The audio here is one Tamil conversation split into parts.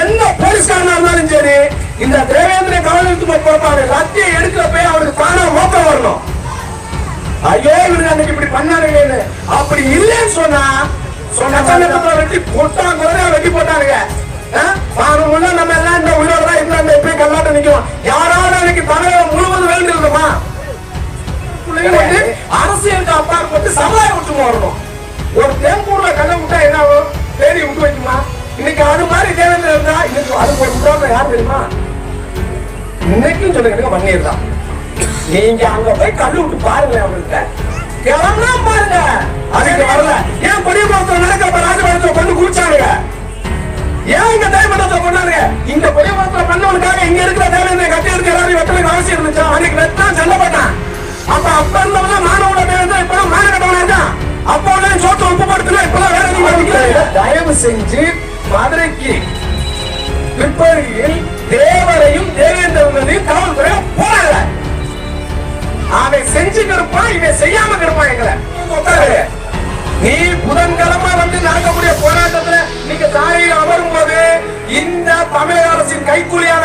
எந்த போலீஸ்காரனா இருந்தாலும் சரி இந்த தேவேந்திர கவனத்துக்கு பொறுப்பாரு லத்தியை எடுக்கிறப்ப அவருக்கு தானா மோக்கம் வரணும். ஐயோ இவரு அன்னைக்கு இப்படி பண்ணாருங்கன்னு அப்படி இல்லைன்னு சொன்னா சொன்ன வெட்டி போட்டாங்க வெட்டி போட்டாருங்க உள்ள நம்ம எல்லாம் இந்த உயிரோட இருந்தா இந்த எப்படி கல்லாட்ட நிக்கும் யாராவது அன்னைக்கு தமிழகம் முழுவதும் பிள்ளைங்க வந்து அரசியலுக்கு அப்பாற்பட்டு சமுதாய ஒற்றுமை வரணும் ஒரு தேம்பூர்ல கண்ணை விட்டா என்ன ஆகும்? தேடி விட்டு வைக்குமா? இன்னைக்கு அது மாதிரி தேவையில்லை இருந்தா இன்னைக்கு அது ஒரு யார் தெரியுமா? இன்னைக்கும் சொல்லுங்க மண்ணீர் தான். நீங்க அங்க போய் கல்லு விட்டு பாருங்க அவங்கள்ட்ட. கிளம்புனா பாருங்க. அதுக்கு வரல. ஏன் கொடியமரத்தில் நடக்கிறப்ப ராஜபாளையத்துல கொண்டு குடிச்சானுங்க ஏன் இங்க தேவமண்டலத்தை கொண்டாங்க இந்த கொடியமரத்துல பண்ணவனுக்காக இங்க இருக்கிற தேவையான கட்டி இருக்க எல்லாரும் வெட்டலுக்கு அவசியம் இருந்துச்சா? அன்னைக்கு வெட்டா சண்டை போட்டான். அப்ப அப்ப இருந்தவங்க மானவோட தேவை இப்ப மான கட்டவனா இருக்கான் அப்ப உடனே சோத்து உப்பு படுத்துல இப்ப வேற தயவு செஞ்சு மதுரைக்கு பிற்பகுதியில் தேவரையும் தேவேந்திரனையும் காவல்துறையும் போறாங்க அவன் செஞ்சு கிடப்பான் இவன் செய்யாம கிடப்பான் எங்களை. நீ புதன்கிழமை வந்து நடக்கக்கூடிய போராட்டத்துல நீங்க சாலையில் அமரும் போது இந்த தமிழக அரசின் கைக்கூலியான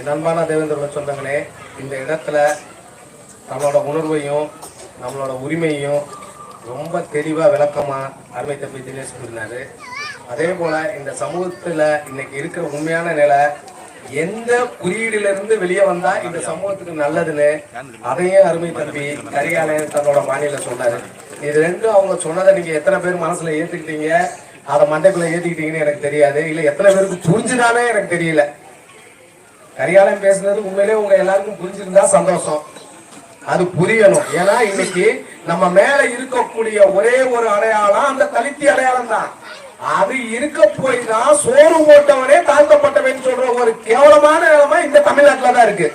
என் அன்பான தேவேந்திர சொந்தங்களே இந்த இடத்துல நம்மளோட உணர்வையும் நம்மளோட உரிமையும் ரொம்ப தெளிவாக விளக்கமாக அருமை தம்பி தினேஷ் கூறினார். அதே போல் இந்த சமூகத்தில் இன்னைக்கு இருக்கிற உண்மையான நிலை எந்த குறியீடுலேருந்து வெளியே வந்தா இந்த சமூகத்துக்கு நல்லதுன்னு அதையும் அருமை தம்பி கரிகாலன் தன்னோட மாநில சொன்னாரு. இது ரெண்டும் அவங்க சொன்னதை நீங்க எத்தனை பேர் மனசுல ஏத்துக்கிட்டீங்க? அதை மண்டைக்குள்ள ஏத்திக்கிட்டீங்கன்னு எனக்கு தெரியாது. இல்ல எத்தனை பேருக்கு புரிஞ்சுதானே எனக்கு தெரியல. கரிகாலம் பேசுனது உண்மையிலே உங்க எல்லாருக்கும் புரிஞ்சிருந்தா சந்தோஷம். அது புரியணும். ஏன்னா இன்னைக்கு நம்ம மேல இருக்கக்கூடிய ஒரே ஒரு அடையாளம் அந்த தலித்தி அடையாளம் தான். அது இருக்க போய் தான் சோறு போட்டவனே தாழ்த்தப்பட்டவன் சொல்ற ஒரு கேவலமான நிலைமை இந்த தமிழ்நாட்டுலதான் இருக்கு.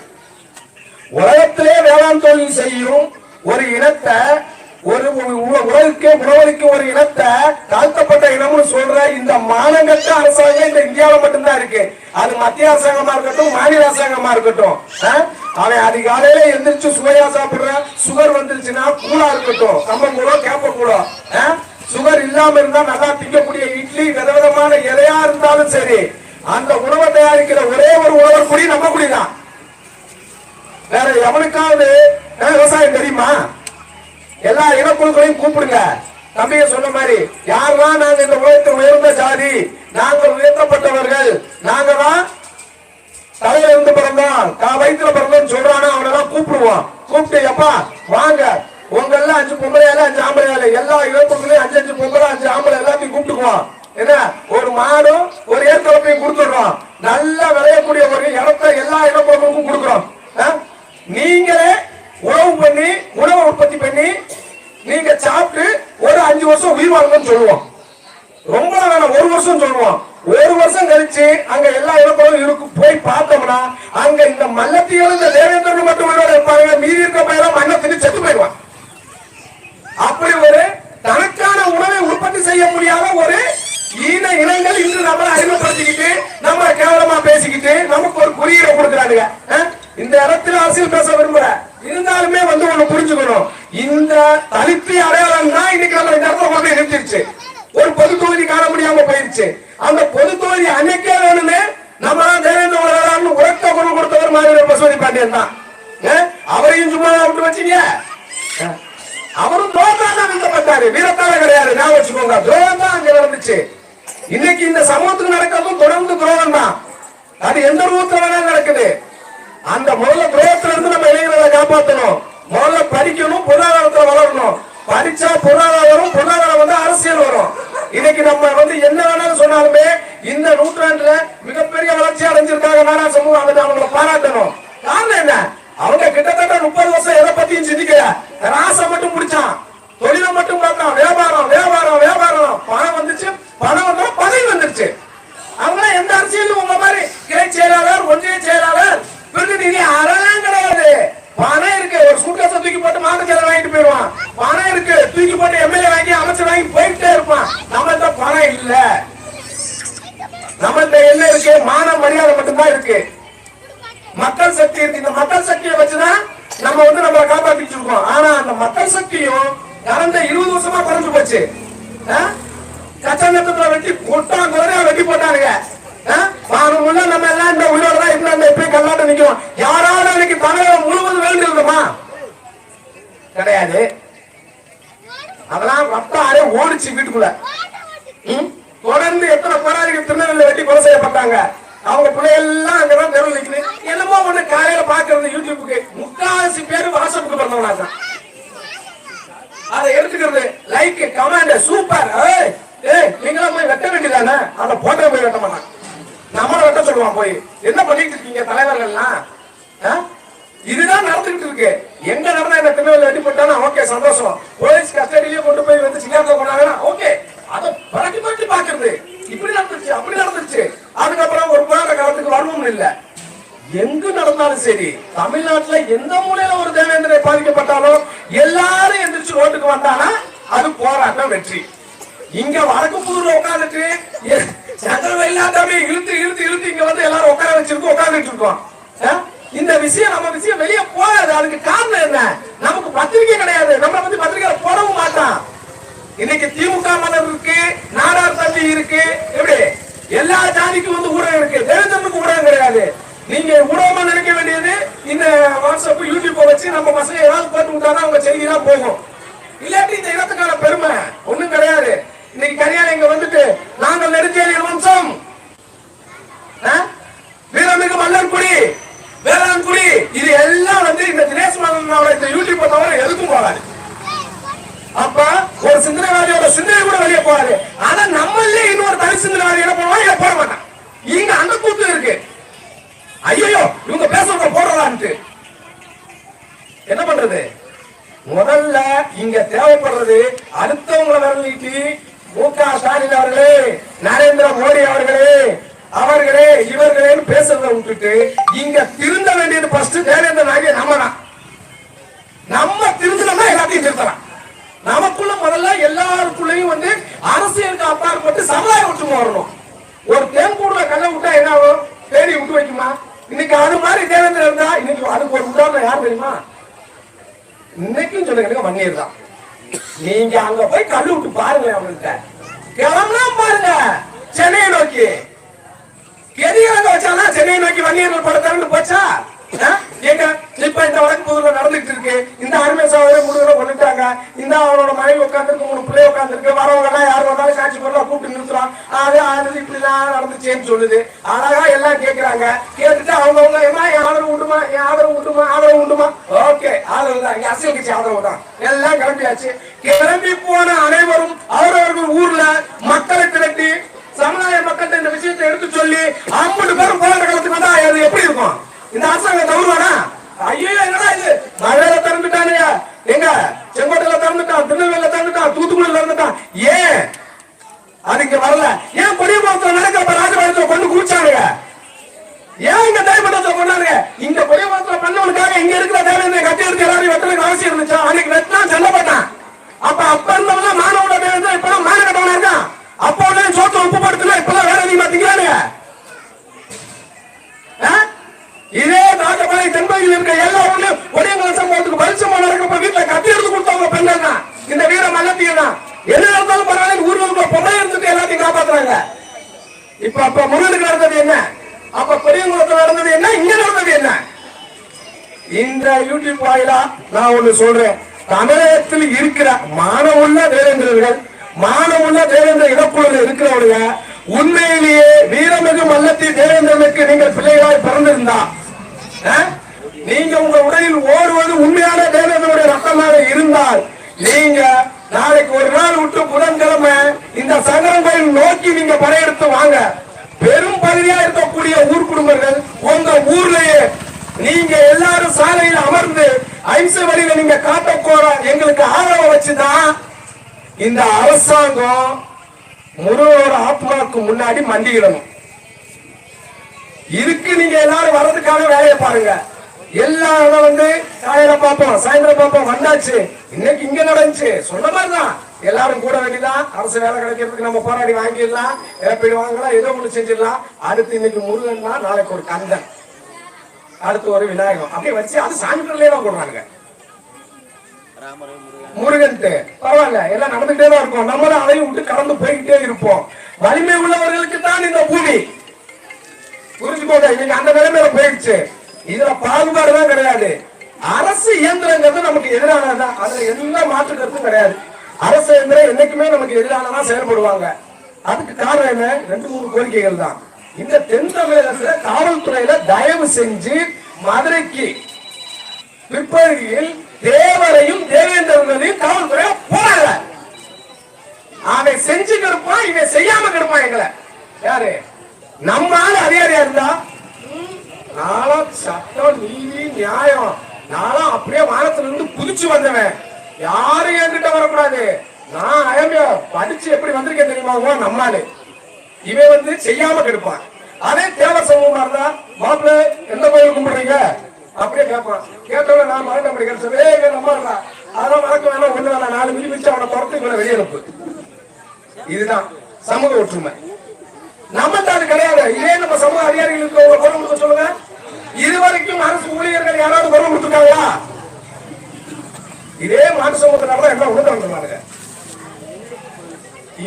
உலகத்திலே வேளாண் தொழில் செய்யும் ஒரு இனத்தை ஒரு உலகிற்கே உ- ஒரு இடத்தை தாழ்த்தப்பட்ட இனம்னு சொல்ற இந்த மானங்கட்ட அரசாங்கம் இந்த இந்தியாவில மட்டும்தான் இருக்கு. அது மத்திய அரசாங்கமா இருக்கட்டும் மாநில அரசாங்கமா இருக்கட்டும். ஆ? அவன் அதிகாலையில எந்திரிச்சு சுவையா சாப்பிடுற சுகர் வந்துருச்சுன்னா கூழா இருக்கட்டும். கம்பங்கூழோ கேப்பக்கூழோ ஆ? சுகர் இல்லாம இருந்தா நல்லா திங்கக்கூடிய இட்லி விதவிதமான எதையா இருந்தாலும் சரி அந்த உணவை தயாரிக்கிற ஒரே ஒரு உழவர் குடி நம்ம குடிதான். வேற எவனுக்காவது விவசாயம் தெரியுமா? எல்லா இனக்குழுக்களையும் கூப்பிடுங்க. தம்பிய சொன்ன மாதிரி யாரெல்லாம் நாங்க இந்த உலகத்தில் உயர்ந்த ஜாதி நாங்கள் உயர்த்தப்பட்டவர்கள் நாங்க தான் தலையில இருந்து பிறந்தோம் கா- வயித்துல பிறந்தோம் சொல்றானோ அவனெல்லாம் கூப்பிடுவோம். கூப்பிட்டு எப்பா வாங்க. உங்கெல்லாம் அஞ்சு பொம்பளையால அஞ்சு ஆம்பளையால எல்லா இழப்புகளையும் அஞ்சு அஞ்சு பொம்பளை அஞ்சு ஆம்பளை எல்லாத்தையும் கூப்பிட்டுக்குவோம். என்ன? ஒரு மாடும் ஒரு ஏற்கனப்பையும் கொடுத்துடுறோம். நல்லா விளையக்கூடிய ஒரு இடத்த எல்லா இடப்பொருளுக்கும் கொடுக்குறோம். ஆ? நீங்களே உணவு பண்ணி உணவை உற்பத்தி பண்ணி நீங்க சாப்பிட்டு ஒரு அஞ்சு வருஷம் உயிர் வாழணும்னு சொல்லுவோம். ரொம்ப வேணாம் ஒரு வருஷம் சொல்லுவோம். ஒரு வருஷம் கழிச்சு அங்க எல்லா இடங்களும் இருக்கு போய் பார்த்தோம்னா அங்க இந்த மல்லத்திகள் இந்த தேவேந்திரன் மட்டும் உயிரோட இருப்பாங்க மீதி இருக்க பையெல்லாம் மண்ணை தின்னு செத்து போயிடுவான். அப்படி ஒரு தனக்கான உணவை உற்பத்தி செய்ய முடியாத ஒரு ஈன இனங்கள் இன்று நம்மளை அறிமுகப்படுத்திக்கிட்டு நம்ம கேவலமா பேசிக்கிட்டு நமக்கு ஒரு குறியீடை கொடுக்குறானுங்க. இந்த இடத்துல அரசியல் பேச விரும்புறேன் இருந்தாலுமே வந்து ஒண்ணு புரிஞ்சுக்கணும். இந்த தலித்து அடையாளம் தான் இன்னைக்கு நம்ம இந்த இடத்துல கொண்டு ஒரு பொது தொகுதி காண முடியாம போயிருச்சு. அந்த பொது தொகுதி அன்னைக்கே வேணுமே நம்ம தேவேந்திர உலகம் உரத்த குரல் கொடுத்தவர் மாதிரி பசுமதி பாண்டியன் தான். அவரையும் சும்மா விட்டு வச்சீங்க? அவரும் துரோகம் தான் நிறுத்தப்பட்டாரு வீரத்தால கிடையாது. நான் வச்சுக்கோங்க. துரோகம் தான் அங்க நடந்துச்சு. இன்னைக்கு இந்த சமூகத்துக்கு நடக்கிறதும் தொடர்ந்து துரோகம் தான் அது எந்த ரூபத்துல வேணாலும் நடக்குது. அந்த முதல்ல துரோகத்துல இருந்து நம்ம இளைஞர்களை காப்பாற்றணும் முதல்ல படிக்கணும் பொருளாதாரத்துல வளரணும். படிச்சா பொருளாதாரம் பொருளாதாரம் வந்து அரசியல் வரும். இன்னைக்கு நம்ம வந்து என்ன வேணாலும் சொன்னாலுமே இந்த நூற்றாண்டுல மிகப்பெரிய வளர்ச்சி அடைஞ்சிருக்காங்க நாடா சமூகம் அதை அவங்களை பாராட்டணும். மக்கள் சக்தியும் கடந்த இருபது வருஷமா குறைஞ்சு போச்சு. ஆ? கச்சநத்தத்துல வெட்டி கொட்டான் குதிரையா வெட்டி போட்டானுங்க. ஆ? உள்ள நம்ம எல்லாம் இந்த உயிரோட தான் இருந்தா இந்த இப்படி கல்லாட்ட நிக்கிறோம். யாராவது அன்னைக்கு தமிழகம் முழுவதும் வேண்டியிருந்தோமா கிடையாது. அதெல்லாம் ரத்தம் ஆரே ஓடிச்சு வீட்டுக்குள்ள. ம்? தொடர்ந்து எத்தனை போராளிகள் திருநெல்வேலியில் வெட்டி கொலை செய்யப்பட்டாங்க. அவங்க பிள்ளைகள்லாம் அங்கதான் தெருவில் நிக்குது. என்னமோ ஒண்ணு காலையில பாக்குறது யூடியூபுக்கு முக்காவாசி பேர் வாட்ஸ்அப்புக்கு பிறந்தவனா அதை எடுத்துக்கிறது. லைக் கமாண்ட் சூப்பர் ஏய் நீங்களாம் போய் வெட்ட வேண்டியதானே? அந்த போட்டோ போய் வெட்ட மாட்டான் நம்மள வெட்ட சொல்லுவான் போய். என்ன பண்ணிட்டு இருக்கீங்க தலைவர்கள்லாம்? ஆ? இதுதான் நடந்துகிட்டு இருக்கு. எங்க நடந்தா இந்த திருநெல்வேலி வெட்டி ஓகே சந்தோஷம். போலீஸ் கஸ்டடியிலேயே கொண்டு போய் வந்து சிங்காரத்தை கொண்டாங்கன்னா ஓகே. அதை பறக்கி பறக்கி பாக்குறது இப்படி நடந்துருச்சு அப்படி நடந்துருச்சு. அதுக்கப்புறம் ஒரு போராட்ட காலத்துக்கு வருவோம் இல்லை. எங்கு நடந்தாலும் சரி தமிழ்நாட்டுல எந்த மூலையில ஒரு தேவேந்திரை பாதிக்கப்பட்டாலும் எல்லாரும் எந்திரிச்சு ரோட்டுக்கு வந்தானா அது போராட்டம் வெற்றி. இங்க வடக்கு புதூர்ல உட்காந்துட்டு சந்திரவை இல்லாதவே இழுத்து இழுத்து இழுத்து இங்க வந்து எல்லாரும் உட்கார வச்சிருக்கோம் உட்காந்துட்டு இருக்கோம். ஆ? இந்த விஷயம் நம்ம விஷயம் வெளியே போகாது. அதுக்கு காரணம் என்ன? நமக்கு பத்திரிக்கை கிடையாது. நம்ம வந்து பத்திரிக்கை போடவும் மாட்டான். இன்னைக்கு திமுக மலர் இருக்கு நாடார் தம்பி இருக்கு எப்படி? எல்லா ஜாதிக்கும் வந்து ஊடகம் இருக்கு. தேவேந்திரனுக்கு ஊடகம் கிடையாது. நீங்க ஊடகமா நினைக்க வேண்டியது இந்த வாட்ஸ்அப் யூடியூப் வச்சு நம்ம பசங்க ஏதாவது போட்டு விட்டாதான் அவங்க செய்தி தான் போகும். இல்லாட்டி இந்த இடத்துக்கான பெருமை ஒண்ணும் கிடையாது. இன்னைக்கு கரியால இங்க வந்துட்டு நாங்கள் நெடுஞ்சேரி வம்சம் ஆ? வீரமிகு மல்லன்குடி வேளாண்குடி இது எல்லாம் வந்து இந்த தினேஷ் மன்னனோட இந்த யூடியூப் தவிர எதுக்கும் போகாது. அப்ப ஒரு சிந்தனைவாதியோட சிந்தனை கூட வெளியே போகாது. ஆனா நம்மளே இன்னொரு தனி சிந்தனைவாதி என்ன பண்ணுவான்? இதை போட மாட்டான். இங்க அந்த கூத்து இருக்கு. என்ன பண்றது? முதல்ல இங்க தேவைப்படுறது அடுத்தவங்களை விரல் நீட்டி மு க ஸ்டாலின் அவர்களே நரேந்திர மோடி அவர்களே அவர்களே இவர்களேன்னு பேசுறத விட்டுட்டு இங்க திருந்த வேண்டியது ஃபர்ஸ்ட் தேவேந்திர நாயகி நம்ம தான். நம்ம திருந்தணும்னா எல்லாத்தையும் திருத்தலாம். நமக்குள்ள முதல்ல எல்லாருக்குள்ளயும் வந்து அரசியலுக்கு அப்பாற்பட்டு சமுதாய ஒற்றுமை வரணும். ஒரு தேன் கூடுல கல்ல விட்டா என்ன ஆகும்? தேடி விட்டு வைக்குமா? இன்னைக்கு அது மாதிரி தேவேந்திர இருந்தா இன்னைக்கு அதுக்கு ஒரு உதாரணம் யார் தெரியுமா? இன்னைக்கும் சொல்லுங்க வன்னியர் தான். நீங்க அங்க போய் கல்லு விட்டு பாருங்க அவங்கள்ட்ட. கிளம்பலாம் பாருங்க சென்னையை நோக்கி. எதிராக வச்சாலும் சென்னையை நோக்கி வன்னியர்கள் படத்தாண்டு போச்சா? ஏங்க இப்ப இந்த வடக்கு பகுதியில நடந்துட்டு இருக்கு. இந்த அருமை சகோதரி முழுவதும் கொண்டுட்டாங்க. இந்த அவனோட மனைவி உட்காந்துருக்கு மூணு பிள்ளை உட்காந்துருக்கு வரவங்க எல்லாம் யார் வந்தாலும் காட்சி பொருளா கூப்பிட்டு நிறுத்துறான். அது அது இப்படி நடந்துச்சேன்னு சொல்லுது. அழகா எல்லாம் கேக்குறாங்க. கேட்டுட்டு அவங்கவுங்க என்ன என் ஆதரவு உண்டுமா? என் ஆதரவு உண்டுமா? ஆதரவு உண்டுமா? ஓகே ஆதரவு தான். இங்க அரசியல் கட்சி ஆதரவு தான். எல்லாம் கிளம்பியாச்சு. கிளம்பி போன அனைவரும் அவரவர்கள் ஊர்ல மக்களை திரட்டி சமுதாய மக்கள்கிட்ட இந்த விஷயத்தை எடுத்து சொல்லி ஐம்பது பேரும் போராட்ட காலத்துக்கு வந்தா அது எப்படி இருக்கும்? இந்த அரசாங்கம் தவறுவானா ஐயோ என்னடா இது மழையில திறந்துட்டானுங்க எங்க செங்கோட்டையில திறந்துட்டான் திருநெல்வேலியில திறந்துட்டான் தூத்துக்குடியில திறந்துட்டான் ஏன் அது இங்க வரல ஏன் கொடியபாலத்துல நடக்கிறப்ப ராஜபாளையத்துல கொண்டு குடிச்சானுங்க ஏன் இங்க தேவைப்பட்டதை கொண்டாடுங்க இங்க கொடியபாலத்துல பண்ணவனுக்காக இங்க இருக்கிற தேவையான கட்டி எடுத்து எல்லாரும் வெட்டலுக்கு அவசியம் இருந்துச்சா அன்னைக்கு வெட்டினா சண்டைப்பட்டான் அப்ப அப்ப இருந்தவங்க மானவோட தேவை இப்ப மான கட்டவனா இருக்கான் அப்போ உடனே சோத்து உப்பு படுத்துல இப்பதான் வேற அதிகமா திங்கிறானுங்க ஆ? இதே நாகப்பாளையம் தென்பகுதியில் இருக்க எல்லா ஊர்லயும் ஒடியங்கள சம்பவத்துக்கு பரிசமா நடக்கப்ப வீட்டுல கத்தி எடுத்து கொடுத்தவங்க பெண்கள் தான் இந்த வீர மல்லத்திய தான் என்ன நடந்தாலும் பரவாயில்ல ஊர்வலம் பொம்பளை இருந்துட்டு எல்லாத்தையும் காப்பாத்துறாங்க இப்ப அப்ப முருகனுக்கு நடந்தது என்ன? அப்ப பெரியங்குளத்துல நடந்தது என்ன? இங்க நடந்தது என்ன? இந்த யூடியூப் வாயிலா நான் ஒண்ணு சொல்றேன். தமிழகத்தில் இருக்கிற மானமுள்ள தேவேந்திரர்கள் மானமுள்ள தேவேந்திர இனக்குழுல இருக்கிறவங்க உண்மையிலேயே வீரமிகு மல்லத்தி தேவேந்திரனுக்கு நீங்கள் பிள்ளைகளாய் பிறந்திருந்தா அஹ்? நீங்க உங்க உடலில் ஓடுவது உண்மையான தேவேந்திரனுடைய ரத்தமாக இருந்தால் நீங்க நாளைக்கு ஒரு நாள் விட்டு புதன்கிழமை. இந்த சங்கரன் கோயில் நோக்கி நீங்க படையெடுத்து வாங்க. பெரும் பகுதியா இருக்கக்கூடிய ஊர் குடும்பங்கள் உங்க ஊர்லயே நீங்க எல்லாரும் சாலையில் அமர்ந்து ஐம்ச வழியில நீங்க காட்டக்கோர எங்களுக்கு ஆதரவு வச்சுதான் இந்த அரசாங்கம் முருகோட ஆத்மாவுக்கு முன்னாடி மண்டியிடணும். இதுக்கு நீங்க எல்லாரும் வர்றதுக்கான வேலையை பாருங்க. எல்லாரும் வந்து காலையில பார்ப்போம் சாயந்தரம் பார்ப்போம் வந்தாச்சு. இன்னைக்கு இங்க நடந்துச்சு. சொன்ன மாதிரிதான். எல்லாரும் கூட வேண்டியதான் அரசு வேலை கிடைக்கிறதுக்கு நம்ம போராடி வாங்கிடலாம். இழப்பீடு வாங்கலாம். ஏதோ ஒண்ணு செஞ்சிடலாம். அடுத்து இன்னைக்கு முருகன்னா நாளைக்கு ஒரு கந்தன். அடுத்து ஒரு விநாயகம் அப்படியே வச்சு அது சாமி பிள்ளையே தான் போடுறாங்க முருகன்ட்டு. பரவாயில்ல. எல்லாம் நடந்துட்டே தான் இருக்கும். நம்மளும் அதையும் விட்டு கடந்து போய்கிட்டே இருப்போம். வலிமை உள்ளவர்களுக்கு தான் இந்த பூமி. புரிஞ்சுக்கோங்க இன்னைக்கு அந்த நிலைமையில போயிடுச்சு. இதுல பாகுபாடுதான் கிடையாது. அரசு இயந்திரங்கிறது நமக்கு எதிரானதான் அதுல எந்த மாற்று கருத்தும் கிடையாது. அரசு இயந்திரம் என்னைக்குமே நமக்கு எதிரானதான் செயல்படுவாங்க. அதுக்கு காரணம் என்ன? ரெண்டு மூணு கோரிக்கைகள் தான். இந்த தென் தமிழகத்துல காவல்துறையில தயவு செஞ்சு மதுரைக்கு பிற்பகுதியில் தேவரையும் தேவேந்திரனையும் காவல்துறை போறாங்க அவன் செஞ்சு கிடப்பான் இவன் செய்யாம கிடப்பான் எங்களை. யாரு? நம்ம ஆளு அதிகாரியா இருந்தா நானும் சட்டம் நீதி நியாயம். நானும் அப்படியே வானத்துல இருந்து குதிச்சு வந்தவன். யாரும் என்கிட்ட வரக்கூடாது. நான் அயமையா படிச்சு எப்படி வந்திருக்கேன் தெரியுமா? உன் இவன் வந்து செய்யாம கெடுப்பான். அதே தேவ சமூகமா இருந்தா மாப்பிள்ள எந்த கோயில் கும்பிடுறீங்க? அப்படியே கேட்பான். கேட்டவன நான் மறக்க முடியாது சொல்லவே நம்ம அதெல்லாம் மறக்க வேணாம். ஒண்ணு வேணாம். நாலு மிதி மிச்சு அவனை துரத்து இவனை வெளியனுப்பு இதுதான் சமூக ஒற்றுமை. நம்ம அது கிடையாது. இதே நம்ம சமூக அதிகாரிகளுக்கு ஒரு குரல் சொல்லுங்க. இது வரைக்கும் அரசு ஊழியர்கள் யாராவது குரல் கொடுத்துருக்காங்களா? இதே மாட்டு சமூகத்தினால என்ன உணர்ந்தாங்க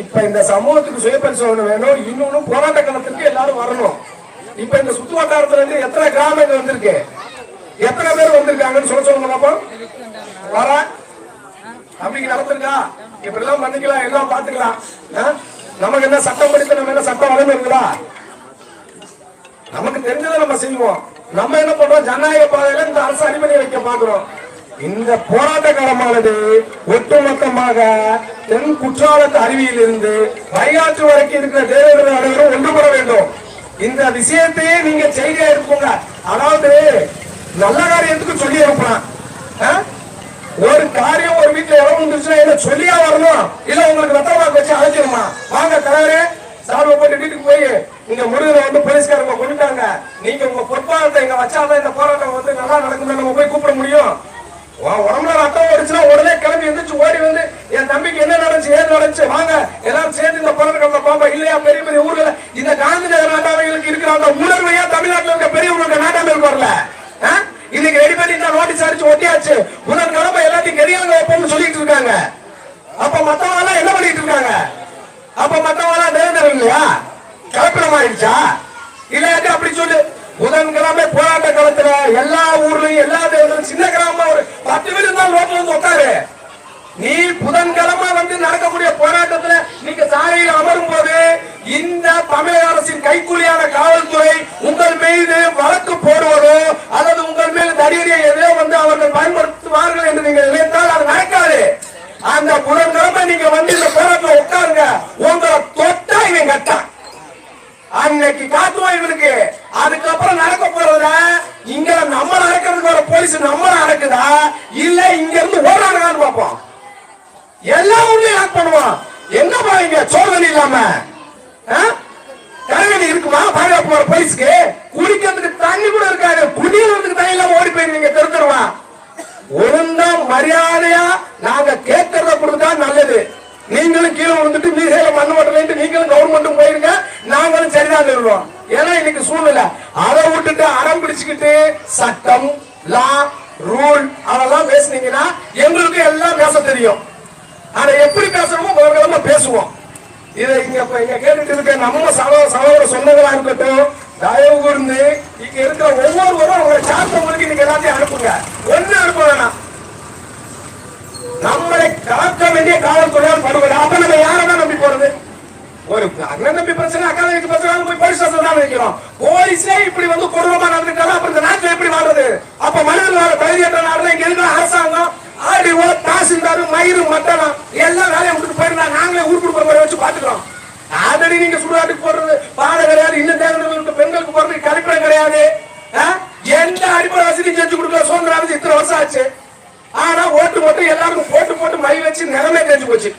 இப்ப இந்த சமூகத்துக்கு சுய பரிசோதனை வேணும். இன்னொன்னு போராட்ட களத்திற்கு எல்லாரும் வரணும். இப்ப இந்த சுத்து வட்டாரத்துல இருந்து எத்தனை கிராமங்கள் வந்திருக்கு? எத்தனை பேர் வந்திருக்காங்கன்னு சொல்ல சொல்லுங்க பாப்போம். வர. அப்படி நடத்திருக்கா இப்படி எல்லாம் பண்ணிக்கலாம் எல்லாம் பாத்துக்கலாம் நமக்கு என்ன சட்டம் படித்த நம்ம என்ன சட்டம் வளர்ந்து இருக்குதா? நமக்கு தெரிஞ்சதை நம்ம செய்வோம். நம்ம என்ன பண்றோம்? ஜனநாயக பாதையில இந்த அரசு அடிமணி வைக்க பாக்குறோம் இந்த போராட்ட காலமானது ஒட்டுமொத்தமாக தென் குற்றாலத்து அருவியில் இருந்து வைகாற்று வரைக்கும் இருக்கிற தேவேந்திர அனைவரும் ஒன்றுபட வேண்டும். இந்த விஷயத்தையே நீங்க செய்தியா இருப்போங்க அதாவது நல்ல காரியத்துக்கு சொல்லி இருப்பான் ஒரு காரியம் ஒரு வீட்டுல இடம் வந்துருச்சுன்னா என்ன சொல்லியா வரணும்? இல்ல உங்களுக்கு வெத்தமாக்கு வச்சு அழைச்சிருமா வாங்க தலைவரே சார்பை போட்டு வீட்டுக்கு போய் இங்க முருகனை வந்து போலீஸ்காரங்க கொண்டுட்டாங்க நீங்க உங்க பொறுப்பாளத்தை இங்க வச்சாதான் இந்த போராட்டம் வந்து நல்லா நடக்கும் நம்ம போய் கூப்பிட முடியும். உடம்புல ரத்தம் ஓடிச்சுன்னா உடனே கிளம்பி எந்திரிச்சு ஓடி வந்து என் தம்பிக்கு என்ன நடந்துச்சு ஏது நடந்துச்சு வாங்க. எல்லாரும் சேர்ந்து இந்த போராட்டத்தை பார்ப்போம் இல்லையா பெரிய பெரிய ஊர்ல இந்த காந்தி நகர் நாட்டாமைகளுக்கு இருக்கிற அந்த உணர்வையா தமிழ்நாட்டில் இருக்க பெரியவங்களுக்கு நாட்டாமைகளுக்கு வரல இன்னைக்கு ரெடி பண்ணி இந்த நோட்டீஸ் அடிச்சு ஒட்டியாச்சு. உணர் கிளம்ப எல்லாத்தையும் கெரியாங்க வைப்போம்னு சொல்லிட்டு இருக்காங்க. அப்ப மத்தவங்க என்ன பண்ணிட்டு இருக்காங்க? அப்ப மத்தவங்க நிரந்தரம் இல்லையா? கலப்படம் ஆயிடுச்சா இல்லாட்டி அப்படி சொல்லு. புதன்கிழமை போராட்ட காலத்துல எல்லா ஊர்லயும் எல்லா தேவர்களும் சின்ன கிராமம் ஒரு பத்து பேர் இருந்தாலும் ரோட்ல வந்து உட்காரு. நீ புதன்கிழமை வந்து நடக்கக்கூடிய போராட்டத்துல நீங்க சாலையில் அமரும் போது இந்த தமிழக அரசின் கைக்கூலியான காவல்துறை உங்கள் மீது வழக்கு போடுவதோ அல்லது உங்கள் மீது தடியடியை எதையோ வந்து அவர்கள் பயன்படுத்துவார்கள் என்று நீங்கள் நினைத்தால் அது நடக்காது. அந்த புதன்கிழமை நீங்க வந்து இந்த போராட்டம் உட்காருங்க. உங்களை தொட்டா இவன் கட்டான். அன்னைக்கு காத்துவோம் இவனுக்கு அதுக்கப்புறம் நடக்க போறதுல இங்க நம்ம நடக்கிறதுக்கு வர போலீஸ் நம்ம நடக்குதா? இல்ல இங்க இருந்து ஓடுறாங்கன்னு பார்ப்போம். எல்லா ஊர்லயும் லாக் பண்ணுவான் என்ன பாருங்க சோதனை இல்லாம? கரகணி இருக்குமா? பாருங்க வர போலீஸ்க்கு குடிக்கிறதுக்கு தண்ணி கூட இருக்காது குடிக்கிறதுக்கு தண்ணி இல்லாம ஓடி போயிருவீங்க தெருத்தருவா ஒழுங்கா மரியாதையா நாங்க கேட்கறத கொடுத்தா நல்லது நீங்களும் கீழே விழுந்துட்டு மீசையில மண்ணு மட்டும் நீங்களும் கவர்மெண்ட்டும் போயிருங்க நாங்களும் சரிதான் சொல்லுவோம் ஏன்னா இன்னைக்கு சூழ்நிலை அதை விட்டுட்டு அடம் பிடிச்சுக்கிட்டு சட்டம் லா ரூல் அதெல்லாம் பேசுனீங்கன்னா எங்களுக்கு எல்லாம் பேச தெரியும் ஆனா எப்படி பேசணுமோ முதல்ல பேசுவோம் இதை இங்க இப்ப இங்க கேட்டுட்டு இருக்க நம்ம சகோதர சகோதர சொந்தங்களா இருக்கட்டும் தயவு கூர்ந்து இங்க இருக்கிற ஒவ்வொருவரும் அவங்களை சார்ந்தவங்களுக்கு நீங்க எல்லாத்தையும் அனுப்புங்க ஒண்ணு அனுப்ப வேணாம் நம்மளை காக்க வேண்டிய காவல்துறையால் படுகொலை. அப்ப நம்ம யாரைதான் நம்பி போறது? ஒரு அண்ணன் தம்பி பிரச்சனை அக்கா தம்பி பிரச்சனை போய் போலீஸ் ஸ்டேஷன் தான் வைக்கிறோம் போலீஸே இப்படி வந்து கொடூரமா நடந்துட்டாலும் அப்புறம் இந்த நாட்டுல எப்படி வாழ்றது? அப்ப மனிதர்கள் வர பயிரியற்ற நாடுல இங்க இருக்கிற அரசாங்கம் ஆடிஓ தாசில்தாரு மயிறு மட்டணம் எல்லாம் வேலையை விட்டுட்டு போயிருந்தா நாங்களே ஊருக்கு கொடுக்குற வச்சு பாத்துக்கிறோம் ஆல்ரெடி நீங்க சுடுகாட்டுக்கு போடுறது பாதை கிடையாது இன்னும் தேவையான பெண்களுக்கு போடுறது கழிப்பிடம் கிடையாது. எந்த அடிப்படை வசதி செஞ்சு கொடுக்கல. சுதந்திர இத்தனை வருஷம் ஆச்சு. ஆனா ஓட்டு போட்டு எல்லாருக்கும் போட்டு போட்டு மை வச்சு நிலமே தெரிஞ்சு போச்சு.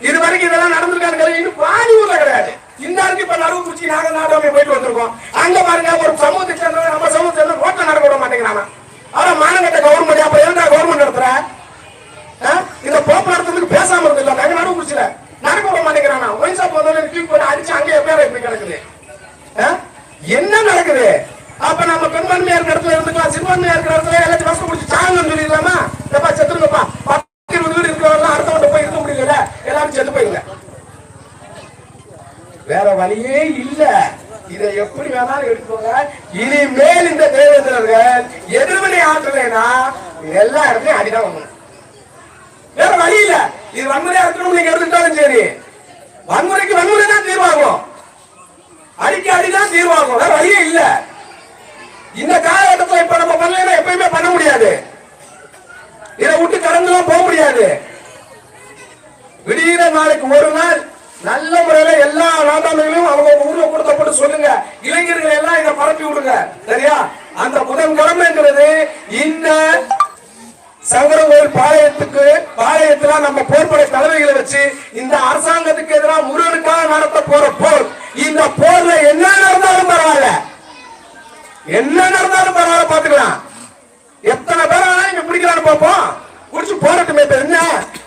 இது வரைக்கும் இதெல்லாம் நடந்திருக்காங்க இன்னும் பாதி ஊர்ல கிடையாது. இந்த இருக்கு இப்ப நடுவு குறிச்சி நாங்க நாடாமே போயிட்டு வந்திருக்கோம். அங்க பாருங்க ஒரு சமூகத்தை சேர்ந்தவங்க நம்ம சமூகத்தை சேர்ந்து ஓட்ட நடக்க விட மாட்டேங்கிறாங்க. ஆனா மானங்கட்ட கவர்மெண்ட் அப்ப இருந்தா கவர்மெண்ட் நடத்துற? ஆ? போக்கு போக்குவரத்துக்கு பேசாம இருந்தில்ல நாங்க நடுவு குறிச்சில நடக்க விட மாட்டேங்கிறானா ஒயின்சா போதும் தூக்கி போட்டு அடிச்சு அங்கே பேர இப்படி கிடக்குது. ஆ? என்ன நடக்குது? அப்ப நம்ம பெண்மன்மையா இருக்கிற இடத்துல இருந்துக்கலாம் சிறுபான்மையா இருக்கிற இடத்துல எல்லாத்தையும் கஷ்டம் குடிச்சு சாங்கன்னு சொல்லிடலாமா? எப்பா செத்துருங்கப்பா. பத்து இருபது வீடு இருக்கிறவங்க அடுத்தவங்க போய் இருக்க முடியல எல்லாரும் செத்து போயிருங்க. வேற வழியே இல்ல. இதை எப்படி வேணாலும் எடுத்துக்கோங்க. இனிமேல் இந்த தேவேந்திரர்கள் எதிர்மனை ஆற்றலைனா எல்லா இடத்துலயும் அடிதான் வாங்கணும். வேற வழி இல்ல. இது வன்முறையா இருக்கணும் நீங்க எடுத்துட்டாலும் சரி வன்முறைக்கு வன்முறை தான் தீர்வாகும் அடிக்க அடிதான் தீர்வாகும் வேற வழியே இல்ல இந்த காலகட்டத்துல இப்ப நம்ம பண்ணலைன்னா எப்பயுமே பண்ண முடியாது இதை விட்டு கடந்துலாம் போக முடியாது விடிகிற நாளைக்கு ஒரு நாள் நல்ல முறையில எல்லா நாட்டாமைகளையும் அவங்க ஊர்ல கொடுத்தப்பட்டு சொல்லுங்க. இளைஞர்கள் எல்லாம் இதை பரப்பி விடுங்க. சரியா? அந்த புதன்கிழமைங்கிறது இந்த சங்கரங்கோயில் பாளையத்துக்கு பாளையத்துல நம்ம போர்படை தலைமைகளை வச்சு இந்த அரசாங்கத்துக்கு எதிராக முருகனுக்காக நடத்த போற போர். இந்த போர்ல என்ன நடந்தாலும் பரவாயில்ல. என்ன நடந்தாலும் பரவாயில்ல பாத்துக்கலாம் எத்தனை பேர் ஆனா இங்க பிடிக்கலாம்னு பார்ப்போம். குடிச்சு போறட்டுமே என்ன?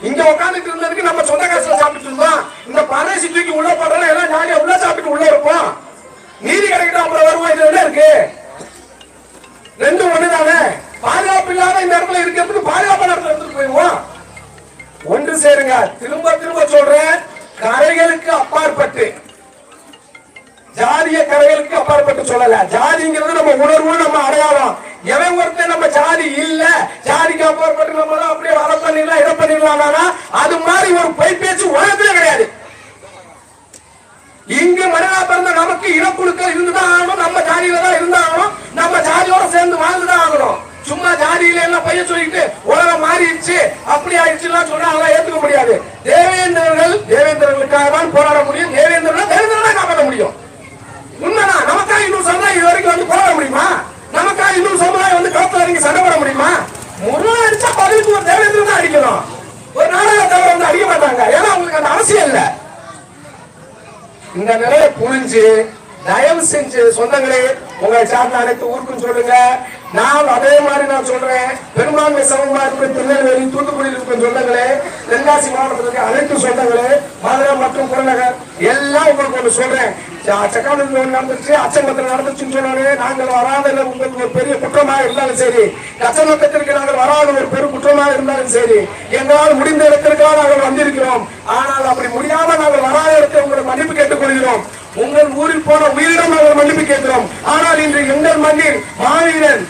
இங்க உட்காந்துட்டு இருந்ததுக்கு நம்ம சொந்த காசுல சாப்பிட்டு இருந்தோம். இந்த பரதேசி தூக்கி உள்ள போடுறோம் எல்லாம் நாங்க உள்ள சாப்பிட்டு உள்ள இருப்போம். நீதி கிடைக்கிட்ட அப்புறம் வருவோம். இது என்ன இருக்கு? ரெண்டும் ஒண்ணுதானே? பாதுகாப்பு இல்லாத இந்த இடத்துல இருக்கிறதுக்கு பாதுகாப்பான இடத்துல எடுத்துட்டு போயிடுவோம். ஒன்று சேருங்க. திரும்ப திரும்ப சொல்றேன். கரைகளுக்கு அப்பாற்பட்டு. ஜாதிய கரைகளுக்கு அப்பாற்பட்டு சொல்லல. ஜாதிங்கிறது நம்ம உணர்வு நம்ம அடையாளம். எவன் ஒருத்தன் நம்ம ஜாதி இல்ல ஜாதிக்கு அப்பாற்பட்டு நம்ம தான் அப்படியே வர பண்ணிடலாம் இதை பண்ணிடலாம் அது மாதிரி ஒரு பொய் பேச்சு உலகத்துல கிடையாது. இங்கு மனிதா பிறந்த நமக்கு இனக்குழுக்கள் இருந்துதான் ஆகணும் நம்ம ஜாதியில தான் இருந்தாகணும் நம்ம ஜாதியோட சேர்ந்து வாழ்ந்துதான் ஆகணும். சும்மா ஜாதியில எல்லாம் பைய சொல்லிட்டு உலகம் மாறிடுச்சு அப்படி ஆயிடுச்சுலாம் சொன்னா அதெல்லாம் ஏத்துக்க முடியாது. தேவேந்திரர்கள் தேவேந்திரர்களுக்காக தான் போராட முடியும் தேவேந்திரர்கள் தேவேந்திரனை காப்பாற்ற முடியும் உண்மைதான் நமக்காக இன்னும் சமுதாயம் இது வரைக்கும் வந்து போராட முடியுமா நமக்காக இன்னும் சமுதாயம் வந்து களத்துல இறங்கி சண்டை போட முடியுமா முருகன் அடிச்சா பதிலுக்கு ஒரு தேவேந்திரன் தான் அடிக்கணும் ஒரு நாடக தவிர வந்து அடிக்க மாட்டாங்க ஏன்னா அவங்களுக்கு அந்த அவசியம் இல்லை இந்த நிலையை புரிஞ்சு தயவு செஞ்சு சொந்தங்களே உங்களை சார்ந்த அனைத்து ஊருக்கும் சொல்லுங்க. நான் அதே மாதிரி நான் சொல்றேன். பெரும்பான்மை சமமா இருக்கிற திருநெல்வேலி தூத்துக்குடியில் இருக்கும் சொந்தங்களே தென்காசி மாவட்டத்தில் அனைத்து சொந்தங்களே மதுரை மற்றும் புறநகர் எல்லாம் உங்களுக்கு ஒன்று சொல்றேன். சக்கானத்தில் நடந்துச்சு அச்சமத்தில் நடந்துச்சுன்னு சொன்னாலே நாங்கள் வராத உங்களுக்கு ஒரு பெரிய குற்றமாக இருந்தாலும் சரி. கச்சநோக்கத்திற்கு நாங்கள் வராத ஒரு பெரும் குற்றமாக இருந்தாலும் சரி. எங்களால் முடிந்த இடத்திற்காக நாங்கள் வந்திருக்கிறோம். ஆனால் அப்படி முடியாம நாங்கள் வராத இடத்தை உங்களை மன்னிப்பு கேட்டுக்கொள்கிறோம். உங்கள் ஊரில் போன உயிரிடம் நாங்கள் மன்னிப்பு கேட்கிறோம். ஆனால் இன்று எங்கள் மண்ணில் மாவீரன்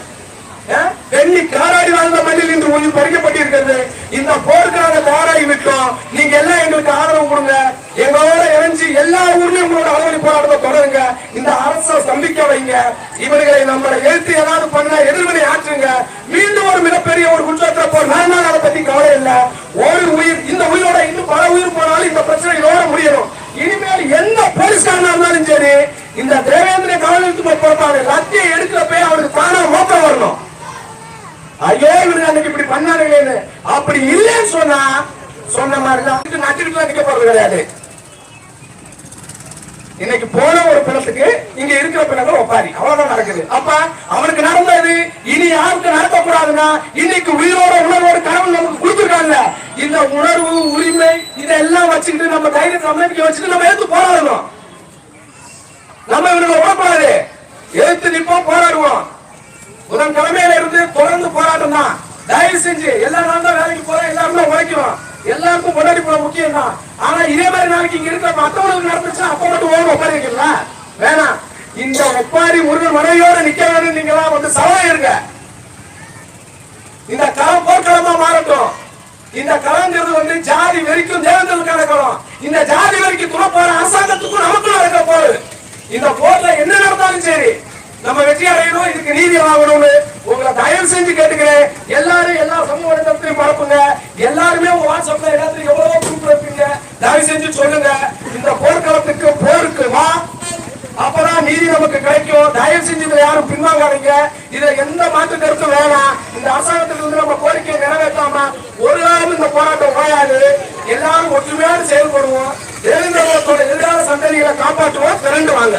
வெள்ளி காராடி வாழ்ந்த மண்ணில் இன்று உயிர் பறிக்கப்பட்டிருக்கிறது. இந்த போருக்கு நாங்கள் விட்டோம். நீங்க எல்லாம் எங்களுக்கு ஆதரவு கொடுங்க. எங்களோட இணைஞ்சு எல்லா ஊர்லயும் உங்களோட அறவழி போராட்டத்தை தொடருங்க. இந்த அரசை சந்திக்க வைங்க. இவர்களை நம்மளை எழுத்து ஏதாவது பண்ண எதிர்வினை ஆற்றுங்க. மீண்டும் ஒரு மிகப்பெரிய ஒரு குற்றத்தை போல் நான் அதை பத்தி கவலை இல்லை. ஒரு உயிர் இந்த உயிரோட இன்னும் பல உயிர் போனாலும் இந்த பிரச்சனைகளோட முடியணும். இனிமேல் எந்த போலீஸ்காரனா இருந்தாலும் சரி இந்த தேவேந்திர காவலுக்கு பொறுப்பாளர் லத்தியை எடுக்கிறப்ப அவருக்கு தானா மோக்கம் வரணும். ஐயோ இவரு அன்னைக்கு இப்படி பண்ணாருங்களேன்னு அப்படி இல்லைன்னு சொன்னா சொன்ன மாதிரி தான் நட்டுக்கிட்டு நிக்க போறது கிடையாது. இன்னைக்கு போன ஒரு பிணத்துக்கு இங்க இருக்கிற பிணத்தை ஒப்பாரி. அவ்வளவுதான் நடக்குது. அப்ப அவனுக்கு நடந்தது இனி யாருக்கு நடக்கக்கூடாதுன்னா இன்னைக்கு உயிரோட உணர்வோட கடவுள் நமக்கு கொடுத்துருக்காங்க இந்த உணர்வு உரிமை இதெல்லாம் வச்சுக்கிட்டு நம்ம தைரியத்தை நம்பிக்கை வச்சுட்டு நம்ம எடுத்து போராடணும். நம்ம இவங்களை விடக்கூடாது எடுத்து நிப்போம் போராடுவோம். புதன் கிழமையில இருந்து தொடர்ந்து போராட்டம் தான். தயவு செஞ்சு எல்லா நாளும் தான் வேலைக்கு போறோம் எல்லாருமே உழைக்கிறோம். எல்லாருக்கும் முன்னாடி போன முக்கியம் தான். ஆனா இதே மாதிரி நாளைக்கு இங்க இருக்கிற மத்தவங்களுக்கு நடந்துச்சு அப்ப மட்டும் ஓடும் ஒப்பாரி வைக்கலாம் வேணாம். இந்த ஒப்பாரி முருகன் மனைவியோட நிக்க வேண்டும் நீங்களா வந்து சவால் இருங்க இந்த களம் போர்க்களமா மாறட்டும். இந்த களங்கிறது வந்து ஜாதி வெறிக்கும் தேவந்தலுக்கான களம். இந்த ஜாதி வெறிக்கு துணை போற அரசாங்கத்துக்கும் நமக்கும் நடக்க போகுது. இந்த போர்ல என்ன நடந்தாலும் சரி நம்ம வெற்றி அடையணும் இதுக்கு நீதி வாங்கணும்னு உங்களை தயவு செஞ்சு கேட்டுக்கிறேன். எல்லாரும் எல்லா சமூக இடத்துலையும் பரப்புங்க. எல்லாருமே உங்க வாட்ஸ்அப்ல எல்லாத்தையும் எவ்வளவு குரூப் வைப்பீங்க தயவு செஞ்சு சொல்லுங்க. இந்த போர்க்களத்துக்கு போருக்கு வா. அப்பதான் நீதி நமக்கு கிடைக்கும். தயவு செஞ்சு இதுல யாரும் பின்வாங்காதீங்க. இதுல எந்த மாற்று கருத்து வேணாம். இந்த அரசாங்கத்துக்கு இருந்து நம்ம கோரிக்கையை நிறைவேற்றாம ஒரு நாளும் இந்த போராட்டம் ஓயாது. எல்லாரும் ஒற்றுமையாக செயல்படுவோம். தேவேந்திரத்தோட எதிரான சந்ததிகளை காப்பாற்றுவோம். திரண்டு வாங்க.